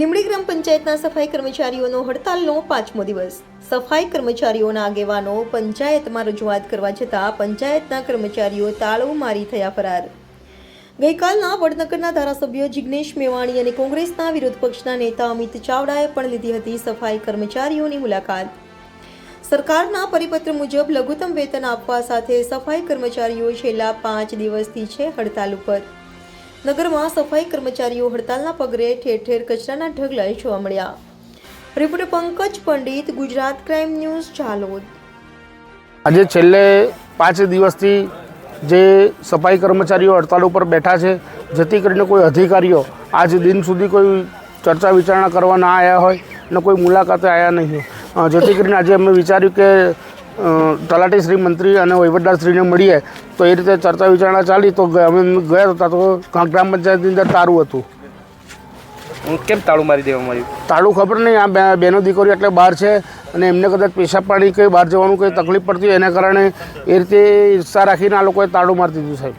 લીમડી ગ્રામ પંચાયતના સફાઈ કર્મચારીઓનો હડતાલનો પાંચમો દિવસ. સફાઈ કર્મચારીઓના આગેવાનો પંચાયતમાં રજૂઆત કરવા જતાં પંચાયતના કર્મચારીઓ તાળો મારી થયા ફરાર. ગઈકાલના વડનગરના ધારાસભ્ય જિગ્નેશ મેવાણી અને કોંગ્રેસના વિરોધ પક્ષના નેતા અમિત ચાવડાએ પણ લીધી હતી સફાઈ કર્મચારીઓની મુલાકાત. સરકારના પરિપત્ર મુજબ લઘુત્તમ વેતન આપવા સાથે સફાઈ કર્મચારીઓ છેલ્લા પાંચ દિવસથી છે હડતાલ ઉપર. નગરમાં સફાઈ કર્મચારીઓ હડતાલના પગલે ઠેર ઠેર કચરાના ઢગલા જોવા મળ્યા. Reporter Pankaj Pandit, Gujarat crime news Chalod આજે છેલ્લે પાંચ દિવસથી જે સફાઈ કર્મચારીઓ હડતાલ ઉપર બેઠા છે, જેથી કરીને કોઈ અધિકારીઓ આજ દિન સુધી કોઈ ચર્ચા વિચારણા કરવા ના આવ્યા હોય ને કોઈ મુલાકાતે આવ્યા નહીં જેથી કરીને આજે અમે વિચાર્યું કે તલાટી શ્રી મંત્રી અને વહીવટદારશ્રીને મળીએ તો એ રીતે ચર્ચા વિચારણા ચાલી તો અમે ગયા હતા તો ગ્રામ પંચાયતની અંદર તારું હતું. કેમ તાળું મારી દેવામાં આવ્યું તાળું ખબર નહીં આ બેનો દીકરીઓ એટલે બહાર છે અને એમને કદાચ પેશાબ પાણી કંઈ બહાર જવાનું કંઈ તકલીફ પડતી એના કારણે એ રીતે ઈચ્છા રાખીને આ લોકોએ તાળું મારી દીધું સાહેબ.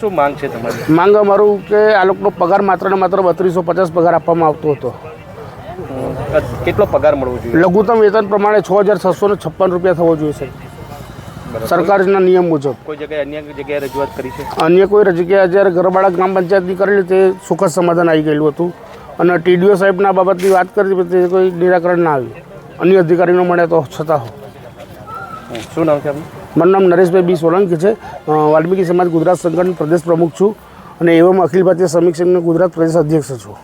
શું માંગ છે તમારી? માંગ અમારું કે આ લોકોનો પગાર માત્ર ને માત્ર બત્રીસો પચાસ પગાર આપવામાં આવતો હતો. કેટલો પગાર મળવો જોઈએ? લઘુત્તમ વેતન પ્રમાણે છ હજાર છસો ને છપ્પન રૂપિયા થવો જોઈએ સાહેબ. સરકારના નિયમ મુજબ. કોઈ જગ્યાએ અન્ય જગ્યાએ રજૂઆત કરી છે? અન્ય કોઈ જગ્યાએ જ્યારે ગરબાડા ગ્રામ પંચાયતની કરેલી તે સુખદ સમાધાન આવી ગયેલું હતું. અને ટીડીઓ સાહેબના બાબતની વાત કરી તે કોઈ નિરાકરણ ના આવ્યું. અન્ય અધિકારીનો મળે તો છતાં હો શું નામ છે મારું નામ નરેશભાઈ બી સોલંકી છે. વાલ્મીકી સમાજ ગુજરાત સંગઠન પ્રદેશ પ્રમુખ છું. અને એવમ અખિલ ભારતીય શ્રમિક ગુજરાત પ્રદેશ અધ્યક્ષ છું.